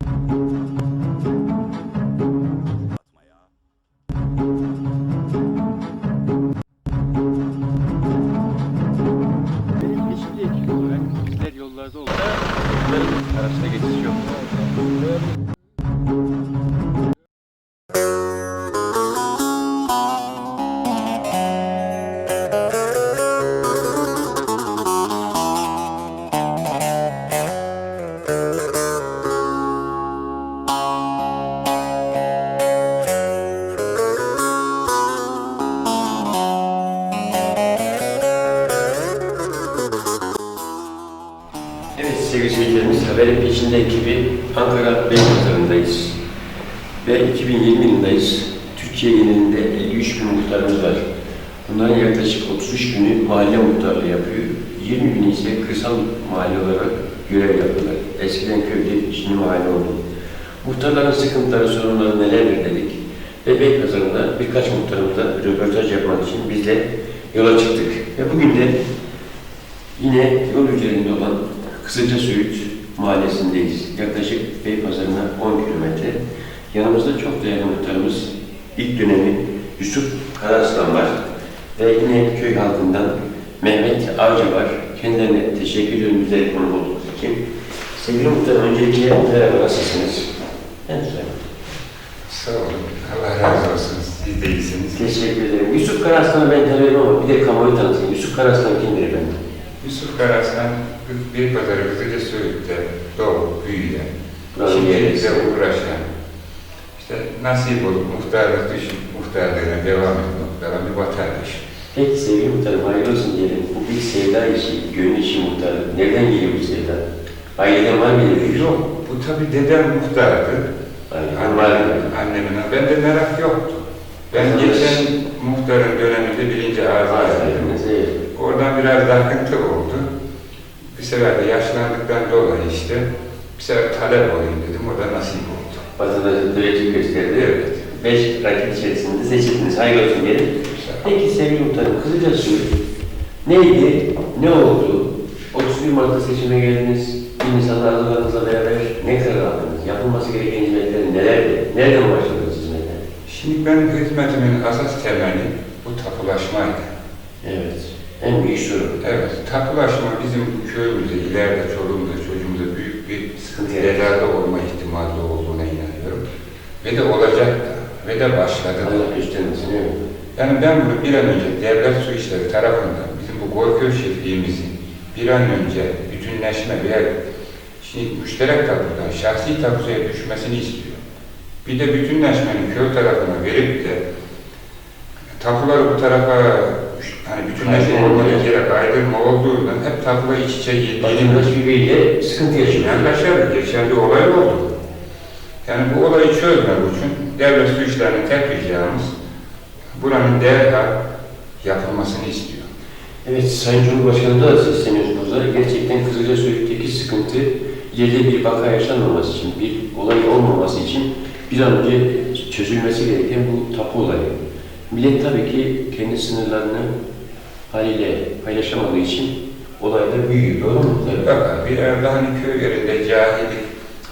Benim Peşinde ekibi Ankara Beypazarı'ndayız. Ve 2020 yılındayız. Türkiye genelinde 53 bin muhtarımız var. Bunların yaklaşık 33 günü mahalle muhtarlığı yapıyor. 20 bin ise kırsal mahalle olarak görev yapıyorlar. Eskiden köyde şimdi mahalle oldu. Muhtarların sıkıntıları, sorunları nelerdir dedik. Ve Beypazarı'nda birkaç muhtarımızla röportaj yapmak için biz de yola çıktık. Ve bugün de Yine yol üzerinde olan Kızılca Söğüt mahallesindeyiz. Yaklaşık Beypazarı'na 10 kilometre. Yanımızda çok değerli muhtarımız, ilk dönemi Yusuf Karaslan var. Ve yine köy halkından Mehmet Avcı var. Kendilerine teşekkür ediyorum bize konu olduğunuz için. Sevgili muhtarım, öncelikle merhaba, nasılsınız? En güzel. Sağ olun. Allah razı olsun. Siz de iyisiniz. Teşekkür ederim. Yusuf Karaslan'ı ben tanıyorum ama bir de kamuoyu tanıtayım. Yusuf Karaslan kimdir efendim? Yusuf Karasan, bir pazarı Kızılca Söğüt'te doğup büyüyen, yerlisi. uğraşan, işte nasip olup muhtarlık düşün, muhtarlığına devam etmek olan bir vatandaş. Peki sevgili muhtarım, hayırlı olsun diyelim. Bu bir sevda işi, gönül işi muhtarım. Nereden geliyor bu sevda? Aileden var mıydı bir Yok, bu tabi dedem muhtardı. Mı? Annemin, bende merak yoktu. Ben Vatandaş. geçen muhtarın döneminde birinci ağzı. Oradan biraz takıntı oldu. Sefer de yaşlandıktan dolayı işte bir sefer talep olayım dedim. O da nasip oldu. Vatandaşın teveccüh gösterdi. Evet. Beş rakip içerisinde seçildiniz. Hayırlı olsun diyelim. Peki sevgili muhtarım, Kızılca Su neydi, ne oldu? 31 Mart'ta seçime geldiniz. Bir Nisan'da arzularınızla beraber ne karar aldınız? Yapılması gereken hizmetler nelerdi? Nereden başladınız hizmete? Şimdi ben hizmetimin asas temeli bu tapulaşmaydı. Evet. En büyük sorun. Evet, tapulaşma bizim köyümüzde, ileride çoluğumuzda, çocuğumuzda büyük bir Sıkıntı ileride olma ihtimali olduğuna inanıyorum. Ve de olacak da, ve de başladı da. Allah göstermesin. Evet. Yani ben bunu bir an önce devlet su işleri tarafından bizim bu Gorköy şefliğimizin bir an önce bütünleşme ve şimdi müşterek tapudan şahsi tapuya düşmesini istiyor. Bir de bütünleşmenin köy tarafına verip de tapuları bu tarafa Kaydırma. olmadığı yere kaydırma olduğundan hep tapular iç içe Vatandaş birbiriyle sıkıntı yaşıyor. Yaklaşar geçen bir olay oldu. Yani bu olayı çözmek için devlet su işlerinin tek ricamız buranın derhal yapılmasını istiyor. Evet, Sayın Cumhurbaşkanı da sesleniyoruz burada. Gerçekten Kızılca Söğüt'teki sıkıntı ileride bir vaka yaşanmaması için, bir olay olmaması için bir an önce çözülmesi gereken bu tapu olayı. Millet tabii ki kendi sınırlarını haliyle paylaşamadığı için olaylar büyüyor. Doğru mu? Fakat bir yerde hani köy yerinde cahillik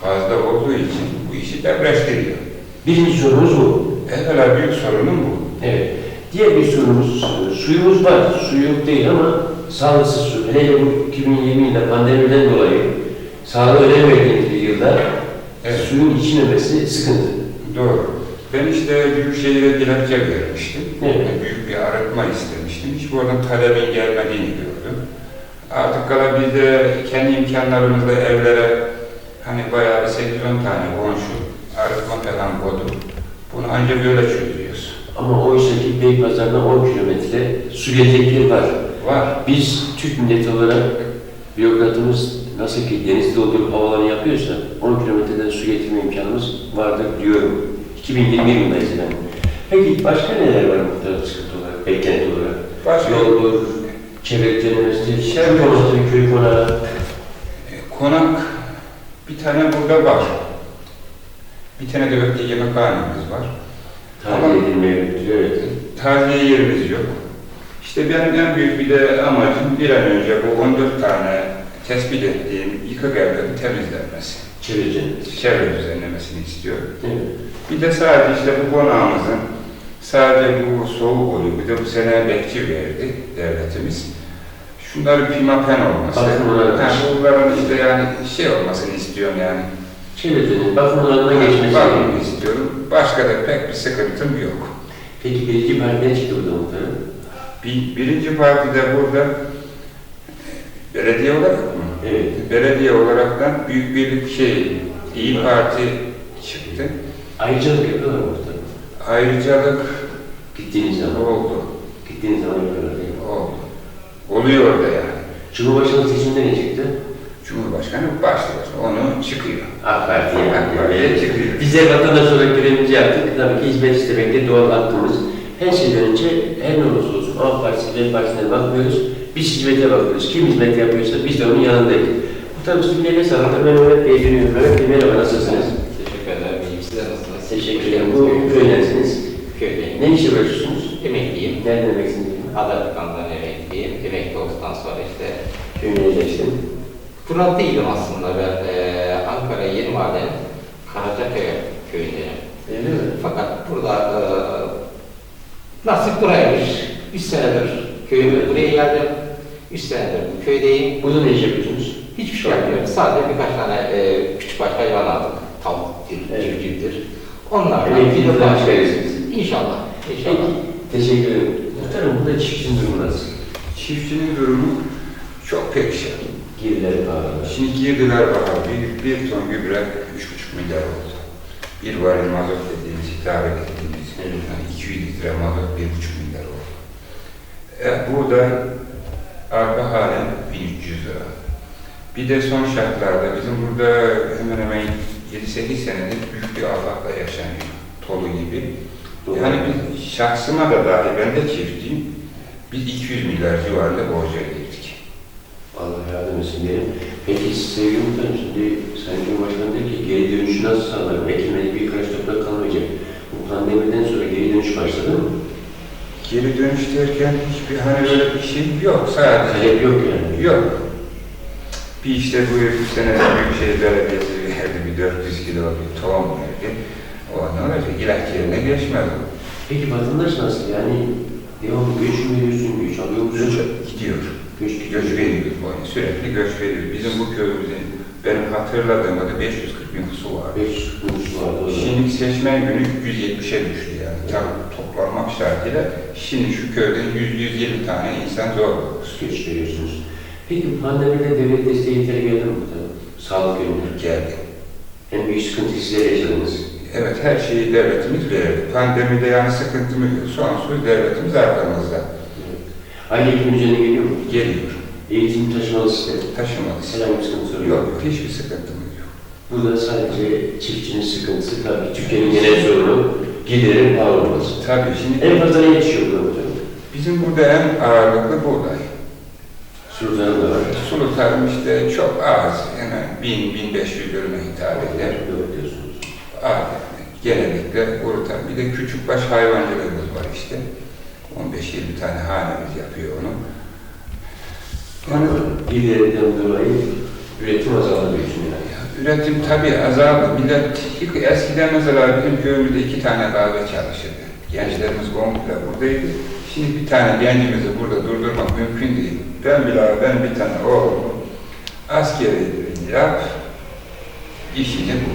fazla olduğu için bu işi depreştiriyor. Birinci sorumuz bu. Evvela büyük sorunum bu. Evet. Diğer bir sorumuz, suyumuz var. Su yok değil ama sağlıksız su. Hele bu 2020 yılında pandemiden dolayı sağlığa önem verdiğimiz bir yılda Evet. suyun içilmemesi sıkıntı. Doğru. Ben işte Büyükşehir'e dilekçe vermiştim. Evet. Bir arıtma istemiştim. Hiç buradan talebin gelmediğini gördüm. Artık kala biz de kendi imkanlarımızla evlere hani bayağı bir 8-10 tane komşu arıtma falan koyduk. Bunu ancak böyle çözüyoruz. Ama oysa ki Beypazarı'na 10 kilometre su gelecekleri var. Var. Biz Türk milleti olarak bürokratımız nasıl ki deniz doldurup havalarını yapıyorsa 10 kilometreden su getirme imkanımız vardır diyorum. 2021 yılındayız efendim. Peki başka neler var muhtemelen sıkıntı olarak, beklenti olarak? Başka Yoldur, çevre düzenlemesi, Çevre- köy konağı, köy konağı. e, konak bir tane burada var. Bir tane de öte yemekhanemiz var. Tahliye edilmeye evet. Taziye yerimiz yok. İşte benim en büyük bir de amacım bir an önce bu 14 tane tespit ettiğim yıkık evlerin temizlenmesi. Çevre düzenlemesi. çevre düzenlemesini istiyor. Evet. Bir de sadece işte bu konağımızın sadece bu soğuk oluyor. Bir de bu sene bekçi verdi devletimiz. Şunların pimapen olması. Bakımına Ha, bunların işte yani şey olmasını istiyorum yani. Çevre düzenlemesi. Bakımlarına geçmesi. Bakımını istiyorum. Başka da pek bir sıkıntım yok. Peki birinci parti ne çıktı burada muhtarım? Bir, birinci partide burada belediye olarak mı? Evet. Belediye olaraktan büyük birlik şey, İyi Parti çıktı. Ayrıcalık yapıyorlar muhtarım. Ayrıcalık Gittiğiniz zaman. oldu. Gittiğiniz zaman yapıyorlar değil mi? Oldu. Oluyor da yani. Cumhurbaşkanlığı seçiminde ne çıktı? Cumhurbaşkanı başlıyor. Onu çıkıyor. AK Parti yani. AK Parti'ye çıkıyor. Bizler vatandaş olarak görevimizi yaptık. Tabii ki hizmet istemek de doğal hakkımız. Her şeyden önce her ne olursa olsun A Partisi, B Partisi'ne bakmıyoruz. Biz hizmete bakıyoruz. Kim hizmet yapıyorsa biz de onun yanındayız. Bu tabii sizin eline sağlık. Ben Mehmet Bey'e dönüyorum. Mehmet Bey merhaba nasılsınız? Teşekkür ederim. İyiyim. Sizler ederim. Bu köydensiniz. Köydeyim. Ne işe uğraşıyorsunuz? Emekliyim. Nereden emeksiniz? Adalet Bakanlığı'ndan emekliyim. Emekli olduktan sonra işte Köyüne yerleştim. Burada değilim aslında ben. Ee, Ankara Yeni Maden Karacaköy köyündeyim. Öyle mi? Fakat burada e, nasip buraymış. Üç senedir köyüme buraya geldim. Üç senedir bu köydeyim. Burada ne iş yapıyorsunuz? Hiçbir şey yapmıyorum. Sadece birkaç tane e, küçük baş hayvan aldık. Tavuktur, Evet. civcivdir. Onlarla bir maaş verirsiniz. İnşallah. İnşallah. Peki. Teşekkür ederim. Muhtarım burada çiftçinin durumu nasıl? Çiftçinin durumu çok perişan. Girdiler pahalı. Şimdi girdiler bakalım. Bir, bir ton gübre 3,5 milyar oldu. Bir varil mazot dediğimiz, idare ettiğimiz Evet. yani 200 litre mazot 1,5 milyar oldu. E, buğday arpa halen 1300 lira. Bir de son şartlarda bizim burada hemen hemen 7-8 senedir büyük bir afakla yaşanıyor. Tolu gibi. Yani biz, şahsıma da dahi ben de çiftçiyim. Biz 200 milyar civarında borca girdik. Allah yardım etsin diyelim. Peki sevgili muhtarım şimdi Sayın Cumhurbaşkanı diyor ki geri dönüşü nasıl sağlarım? Ekilmedik bir karış toprak kalmayacak. Bu pandemiden sonra geri dönüş başladı mı? Geri dönüş derken hiçbir hani öyle bir şey yok. Sadece Talep yok yani. yok. Bir işte bu bu sene Büyükşehir Belediyesi verdi bir 400 kilo bir tohum verdi. Ondan önce ilaç yerine geçmedi. Peki vatandaş nasıl? Yani devamlı göç mü veriyorsun, göç alıyor musun? Göç gidiyor. Göç gidiyor. Göç veriyoruz bu oyunu. Sürekli göç veriyoruz. Bizim bu köyümüzün benim hatırladığımda 540 bin su var. 500 kuruş vardı o zaman. Şimdi seçmen günü 170'e düştü yani. Tam toplanmak şartıyla şimdi şu köyde 100-120 tane insan zor göç veriyorsunuz. Peki pandemide devlet desteği yeteri geldi mi muhtarım? Sağlık yönünde. Geldi. En büyük sıkıntı sizler yaşadınız. Evet her şeyi devletimiz verdi. Pandemide yani sıkıntımız yok. Sonsuz devletimiz arkamızda. Aile eğitim üzerine geliyor mu? Geliyor. Eğitim taşımalı sistem. Taşımalıyız. Herhangi bir sıkıntı sorun Yok hiçbir sıkıntımız yok. Burada sadece çiftçinin sıkıntısı tabii Türkiye'nin genel sorunu gelirin pahalı olması. Tabii şimdi En fazla ne yetişiyor burada bizim burada en ağırlıklı buğday. Sulutarım da var. Sulu tarım işte çok az. Yani 1000-1500 dönüme hitap eder. Az yani. Genellikle tarım. Bir de küçük baş hayvancılığımız var işte. 15-20 tane hanemiz yapıyor onu. Yani Gelirimden dolayı üretim azaldı diyorsun yani. Üretim tabii azaldı. Millet ilk eskiden mesela bizim köyümüzde iki tane kahve çalışırdı. Gençlerimiz komple buradaydı. Şimdi bir tane gencimizi burada durdurmak mümkün değil. Ben ben bir tane oğlumu askeri yap, işini bu.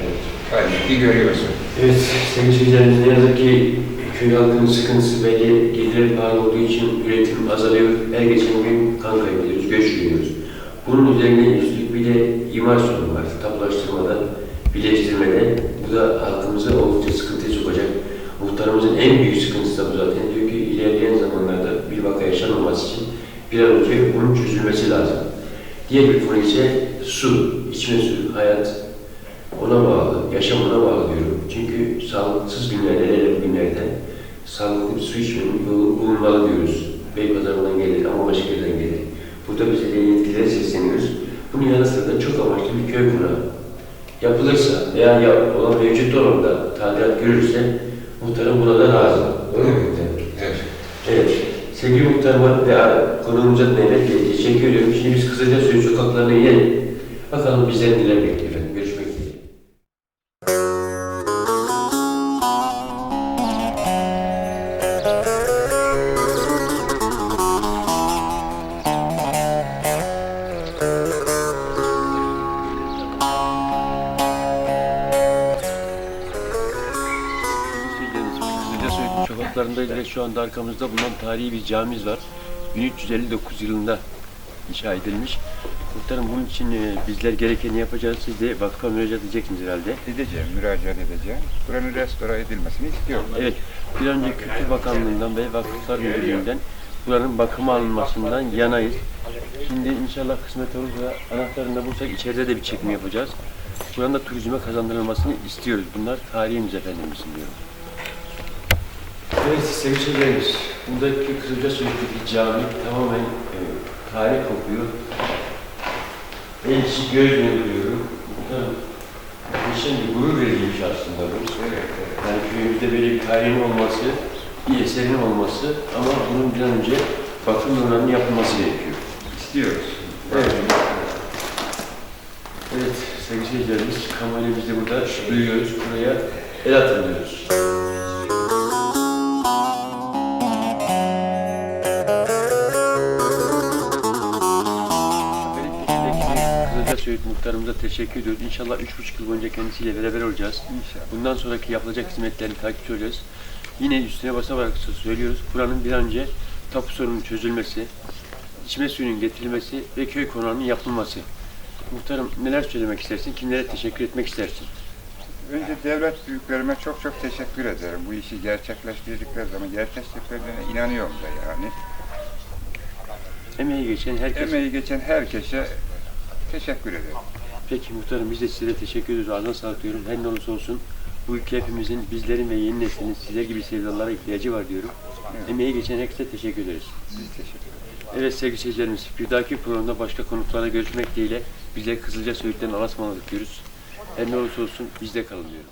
Evet. Halbuki görüyorsun. Evet, sevgili seyircilerimiz ne yazık ki köy halkının sıkıntısı belli, gelirler pahalı olduğu için üretim azalıyor. Her geçen gün kan kaybediyoruz, göç görüyoruz. Bunun üzerine üstlük bir de imar sorunu var. Tapulaştırmada, birleştirmede. Bu da halkımıza oldukça sıkıntıya sokacak. Muhtarımızın en büyük sıkıntısı da bu zaten. Diyor bir vaka yaşanmaması için bir an önce bunun çözülmesi lazım. Diğer bir konu ise su, içme suyu, hayat, ona bağlı, yaşam ona bağlı diyorum. Çünkü sağlıksız günlerde, hele bu günlerde sağlıklı bir su içmenin yolu bulunmalı diyoruz. Beypazarı'ndan gelir, Amabaşehir'den gelir. Burada bize yetkililere sesleniyoruz. Bunun yanı sıra da çok amaçlı bir köy konağı yapılırsa veya yap, olan mevcut oranda tadilat görürse muhtarım buna da razı. Doğru mu? Evet. Evet. Sevgili muhtarıma ve konuğumuza Mehmet Bey teşekkür. Şimdi biz kısaca söz sokaklarına inelim. Bakalım bizden neler bekliyor sokaklarındayız ve şu anda arkamızda bulunan tarihi bir camimiz var. 1359 yılında inşa edilmiş. Muhtarım bunun için e, bizler gerekeni yapacağız. Siz de vakfa müracaat edeceksiniz herhalde. Edeceğim, müracaat edeceğim. Buranın restore edilmesini istiyorum. Evet, bir önce Kültür Bakanlığı'ndan ve Vakıflar Müdürlüğü'nden buranın bakıma alınmasından yanayız. Şimdi inşallah kısmet olursa anahtarını da bulsak içeride de bir çekim yapacağız. Buranın da turizme kazandırılmasını istiyoruz. Bunlar tarihimiz efendimizin diyorum. Evet sevgili seyircilerimiz, buradaki Kızılca Suyu'daki cami tamamen e, tarih kokuyor. En içi göz öneriyorum. Muhteşem bir gurur vericiymiş aslında bu. Evet, evet. Yani köyümüzde böyle bir tarihin olması, bir eserin olması ama bunun bir an önce bakım önleminin yapılması gerekiyor. İstiyoruz. Evet. Evet sevgili seyircilerimiz, kamerayı biz de burada duyuyoruz. Buraya el atın diyoruz. Söğüt muhtarımıza teşekkür ediyoruz. İnşallah üç buçuk yıl boyunca kendisiyle beraber olacağız. İnşallah. Bundan sonraki yapılacak hizmetlerini takip edeceğiz. Yine üstüne basarak söylüyoruz. Buranın bir an önce tapu sorunun çözülmesi, içme suyunun getirilmesi ve köy konağının yapılması. Muhtarım neler söylemek istersin? Kimlere teşekkür etmek istersin? Önce devlet büyüklerime çok çok teşekkür ederim. Bu işi gerçekleştirdikleri zaman gerçekleştirdiklerine inanıyorum da yani. Emeği geçen herkes. Emeği geçen herkese teşekkür ederim. Peki muhtarım biz de size teşekkür ediyoruz. Ağzına sağlık diyorum. Her ne olursa olsun bu ülke hepimizin, bizlerin ve yeni neslinin sizler gibi sevdalara ihtiyacı var diyorum. Emeği geçen herkese teşekkür ederiz. Biz teşekkür ederiz. Evet sevgili seyircilerimiz, bir dahaki programda başka konuklarla görüşmek dileğiyle bizler Kızılca Söğüt'ten alasmaladık diyoruz. Her ne olursa olsun bizde kalın diyorum.